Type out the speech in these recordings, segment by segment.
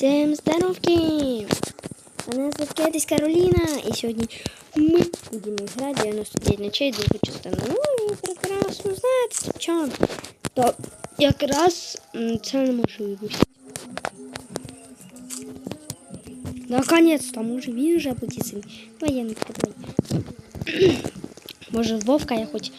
Всем здоровки! А Меня зовут Кэтис Каролина, и сегодня мы будем играть 99 ночей, двух часа. Ну, и прекрасно знаете, чем. То как раз не можу випустити. Наконец-то, може він вже буде цим. Воєнний такой. Може Вовка я хоть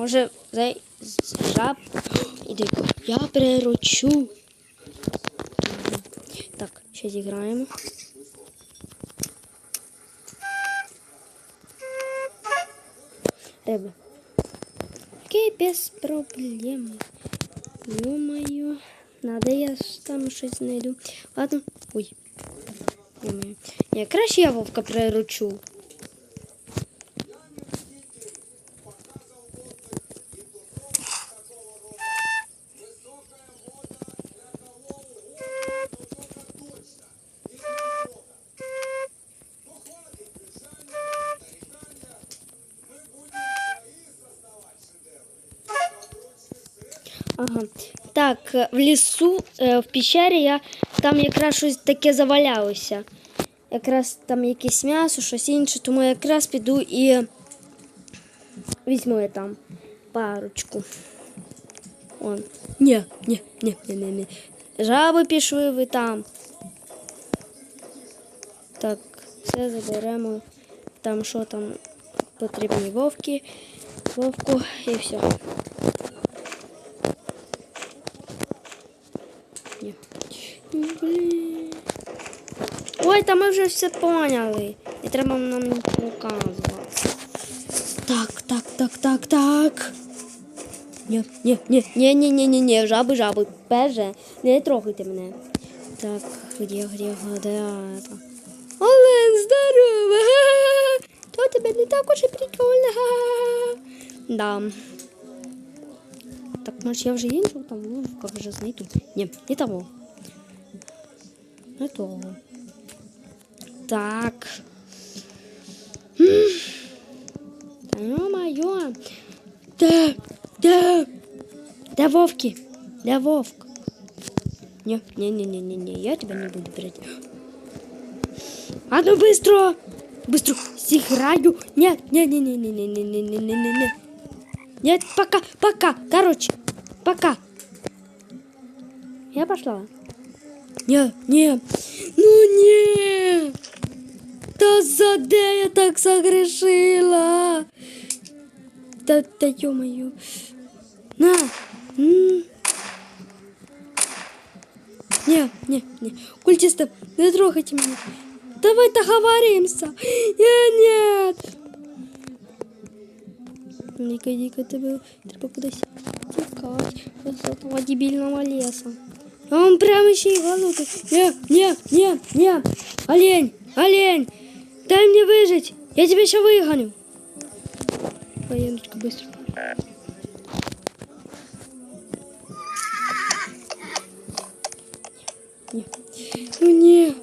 може, за жаб. Іди, я приручу. Так, ще зіграємо. Риба. Окей, без проблем. Ё-моё. Надо я ж там щось знайду. Ладно. Ой. Ё-моё. Я краще я вовка приручу. В лісу, е, в піщері я там якраз щось таке завалялося. Якраз там якесь м'ясо, щось інше, тому я якраз піду і візьму я там парочку. Он. Ні, ні, ні, ні, ні, ні. Жаби пішли ви там. Так, все заберемо. Там що там потрібні вовки, вовку і все. Блін. Ой, та ми вже все поняли. І треба нам показувати. Так, так, так, так, так. Ні, ні, ні, ні, ні, ні, жаби, жаби. Перше, не трогайте мене. Так, где, где, где это? Олен, здорово! То тебе не так уж і прикольно. Да. Так, може я вже іншого там вовка вже знайду. Ні, не того. Не того. Так. Та ё-моё. Де? Де? Де вовки? Де вовк? Не, не, не, не, не, не, я тебя не буду брать. А ну быстро! Быстро сыграю. Нет, не, не, не, не, не, не, не, не, не, не, не. Нет, пока, пока. Короче, пока. Я пошла. Не, не. Ну не. Та за де я так согрешила? Та, та ё-моё. На. Не, не, не. Культисты, не трогайте меня. Давай договоримся. Я нет. Ника, Ника, тебе треба кудись тікати з этого дебільного леса. А он прямо ще й голодний. Не, не, не, не. Олень, олень, дай мне выжить. Я тебя еще выгоню. Военочка, быстро. Ну не,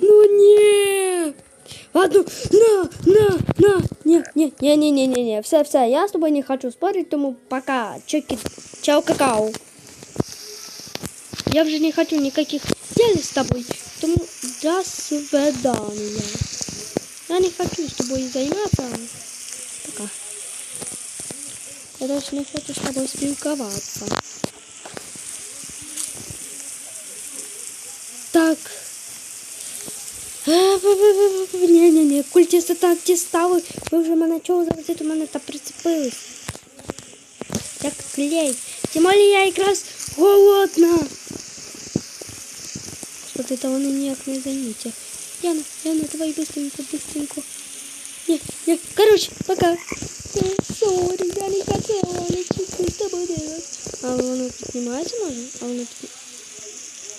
ну не. Ладно, на, на, на. Нет, нет, не, не, не, не, ні. Все, все, я с тобой не хочу спорить, тому пока. Чеки. Чао, какао. Я уже не хочу никаких дел с тобой, тому до свидания. Я не хочу с тобой займатися. Пока. Я даже не хочу с тобой спілкуватися. Ні-ні-ні, культісти так дістали. Ви вже мене чого завжди до мене та прицепились. Як клей. Тим більше я якраз голодна. Что это вони ніяк не займуться. Яна, Яна, давай быстренько, быстренько. Не, не, короче, пока. Сори, я не хотела ничего с тобой делать. А воно піднімається може? А воно піднімається.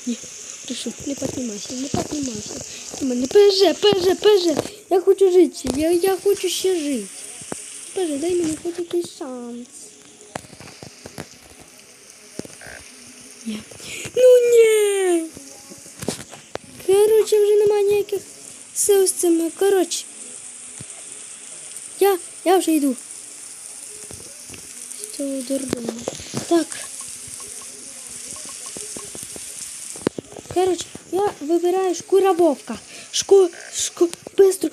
Ні, прошу, не піднімайся, не піднімайся. Ти мене пеже, пеже, пеже. Я хочу жити, я, я хочу ще жити. Пеже, дай мені хоч якийсь шанс. Ні. Ну ні. Короче, вже немає ніяких сил з цими. Коротше. Я, я вже йду. З цього дурдому. Так. Короче, я выбираю шкура вовка. Шку, шку, быстро.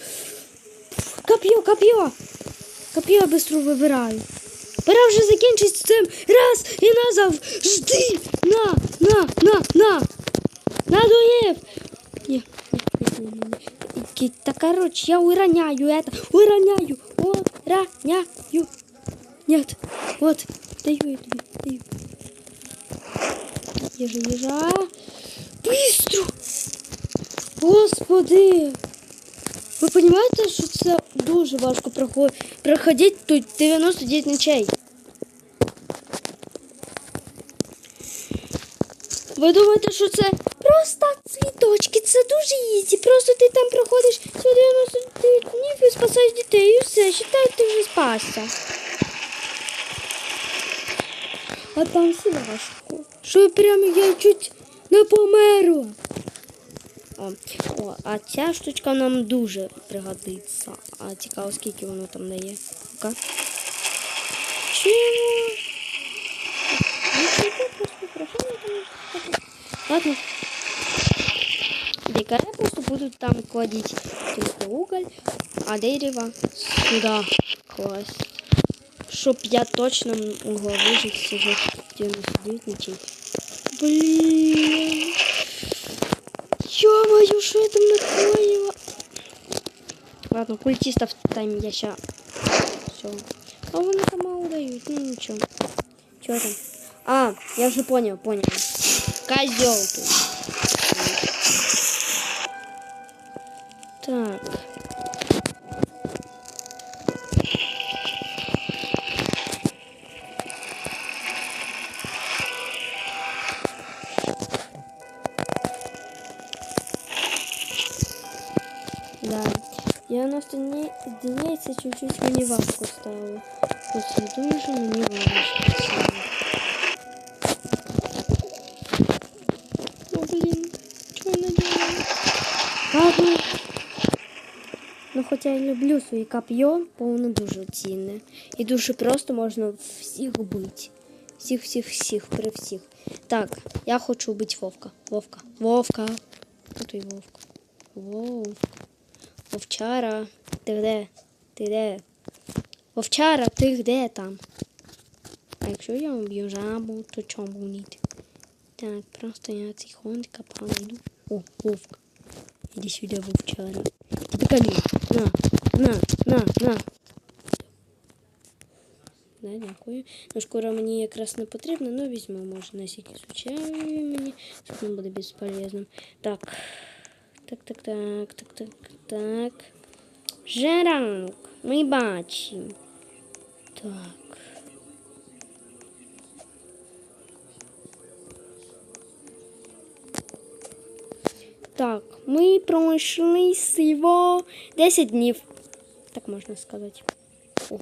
Копье, копье. Копье быстро вибираю. Пора вже закінчити цим. Раз і назад. Жди. На, на, на, на. Не, не, не. Так, короче, я уроняю это. Уроняю. Уроняю. Нет. Вот. Даю я тебе. Даю. Ежа, ежа. Быстро. Господи. Ви розумієте, що це дуже важко проход- проходити тут 99 ночей. Ви думаєте, що це просто цвіточки, це дуже ізі. Просто ти там проходиш всі 99 днів і спасаєш дітей, і все, считай, ти вже спасся. А там все важко. Що прямо я чуть не померла. О, о, а ця штучка нам дуже пригодиться. А цікаво, скільки воно там дає. Ну-ка. Чого? Нічого, просто украшення там. таке. Ладно. Дикаря просто будут там кладить только уголь, а дерево сюда класть. Чтоб я точно могла выжить всего 99 ночей. Блин. Ладно, культистов там я ща... Все. А вони там мало дают, ну ничего. Чё там? А, я уже понял, понял. Козел. Так. 90 дней, дней це чуть-чуть мені важко стало. Ось дуже мені важко стало. Ну, блін, чого я наделала? Ладно. Ну, хоча я люблю свої коп'є, бо воно дуже цінне. І дуже просто можна всіх бити. Всіх, всіх, всіх, при всіх. Так, я хочу бити Вовка. Вовка. Вовка. Хто той Вовка? Вовка. Вовчара. Ти де? Ти де? Вовчара, ти де там? А якщо я уб'ю жабу, то чому ніти? Так, просто я тихонько пройду. О, Вовка. Иди сюда, Вовчара. Тебе конец. На, на, на, на. Да, дякую. Ну, шкура мені якраз не потрібна, ну візьму, може, на всякий случай мені. Це не буде безполезним. Так. Так, так, так, так, так, так. Вже ранок. Ми бачимо. Так. Так, ми пройшли всього 10 днів. Так можна сказати. О.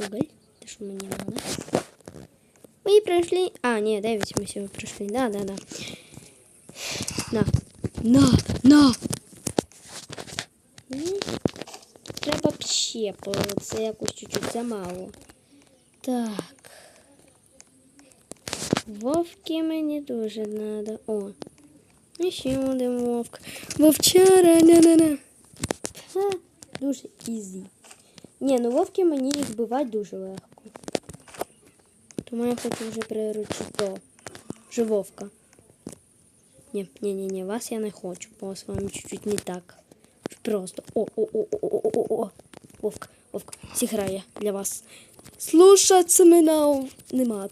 Уголь. Те, що мені надо. Ми пройшли. А, ні, 9 ми сьогодні пройшли. Да, да, да. На. На, на. М, Треба б ще, бо це якось чуть-чуть замало. Так. Вовки мені дуже надо. О. І ще один вовк. Вовчара, не-не-не. Ха, Дуже ізі. Ні, ну вовки мені їх збивати дуже легко. Тому я хочу вже приручити вже вовка. Ні, ні, ні, ні, вас я не хочу, бо з вами чуть-чуть не так. Просто. О, о, о, о, о, о, о, о. Вовк, вовк, зіграє для вас. Слушаться мене нема.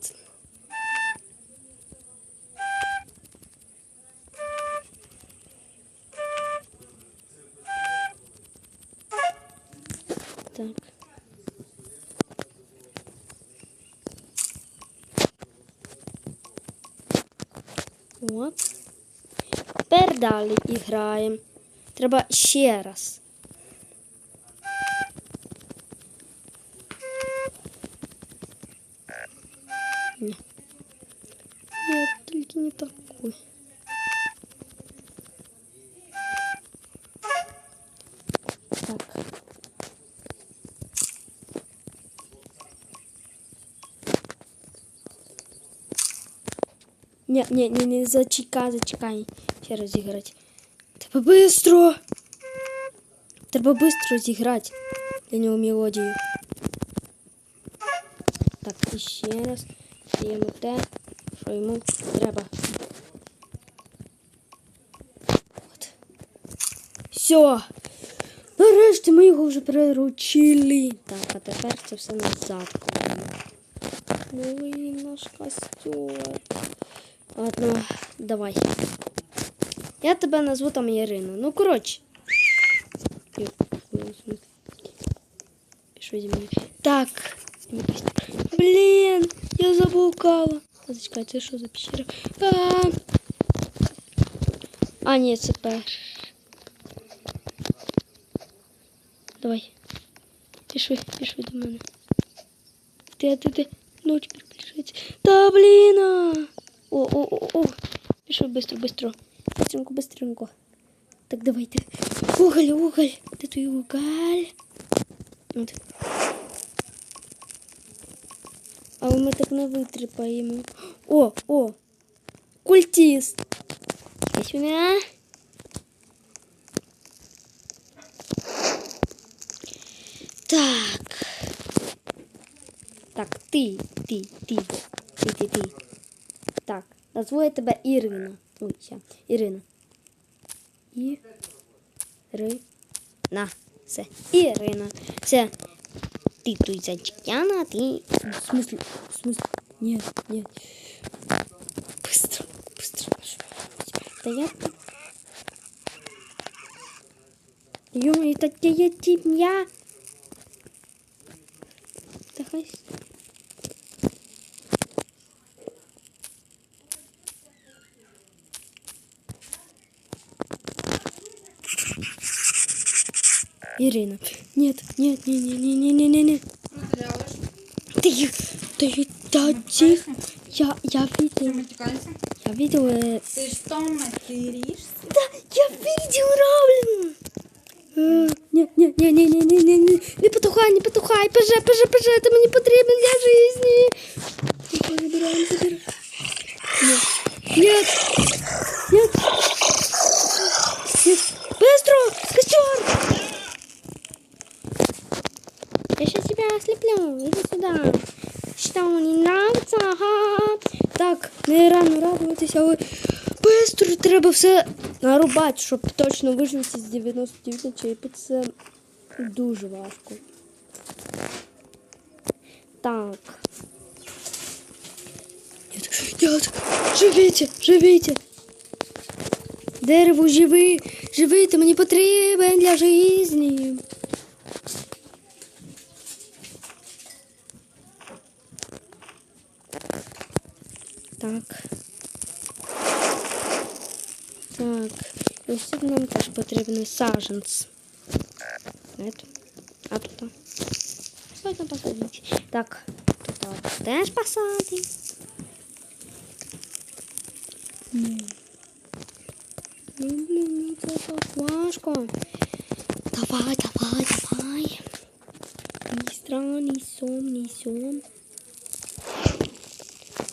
Так. От. Тепер далі граємо. Треба ще раз. Ні, ні, ні, не зачекай, зачекай. Ще раз зіграти. Треба бистро. Треба бистро зіграти для нього мелодію. Так, і ще раз даємо те, що йому треба. От. Все. Нарешті ми його вже приручили. Так, а тепер це все назад кладемо. Ой, наш костюр. Ладно, давай. Я тебе назву там Ірина. Ну, коротше. Ё, ну, в смысле. Що зі мною? Так. Блін, я заблукала. А, Зачекай, це що за пещера? А, а ні, це перш. Давай. Пішли, пішли до мене. Ти, ти, ти. Ночь приближается. Да блин! а! О, о, о, о. Пішов быстро, быстро. Быстренько, быстренько. Так, давайте. Уголь, уголь. Де твій уголь? От. Але ми так не витріпаємо. О, о! Культіст! Іди сюди. Так. Так, ти, ти, ти, ти, ти, ти. Так, назву я тебе Ірина. Ой, ща. Ірина. Ірина. Все. Ірина. Все. Ти тут зайчик Яна, а ти... В смысле? В смысле? Нет, нет. Быстро, быстро. Да я... Ё, это я тебя... Ирина. Нет, нет, не, не, не, не, не, не, не. Ты, ты, да, тихо. Я, я видел, я видел, э, Ти ж то материшся. да, я видел Равлин. Э, Не, не, не, не, не, не, не, не, не потухай, не потухай, поже, поже, поже, это мне потребно для жизни. Забираем, забираем. Нет, нет, але быстро треба все нарубати, щоб точно вижити з 99 чайпи. Це дуже важко. Так. Нет, живите, живите. Дерево, живи, живи, ти мені потрібен для житті. потрібний саженц. А тут? Сьогодні посадити. Так, тут теж посади. Ну, блин, это це. Ммм. Ммм, ммм, давай, давай, давай. Не странный сон, не сон.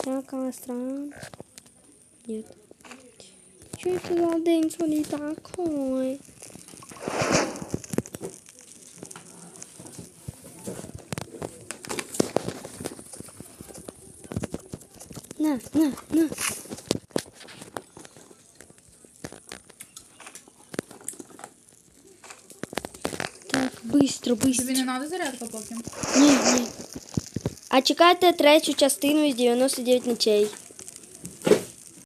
Так, а стран. Нет. Что это за день сегодня такой? На, на, на. Так, быстро, Тобі быстро. не треба зарядка поки. Ні, ні. А чекайте третю частину із 99 ночей.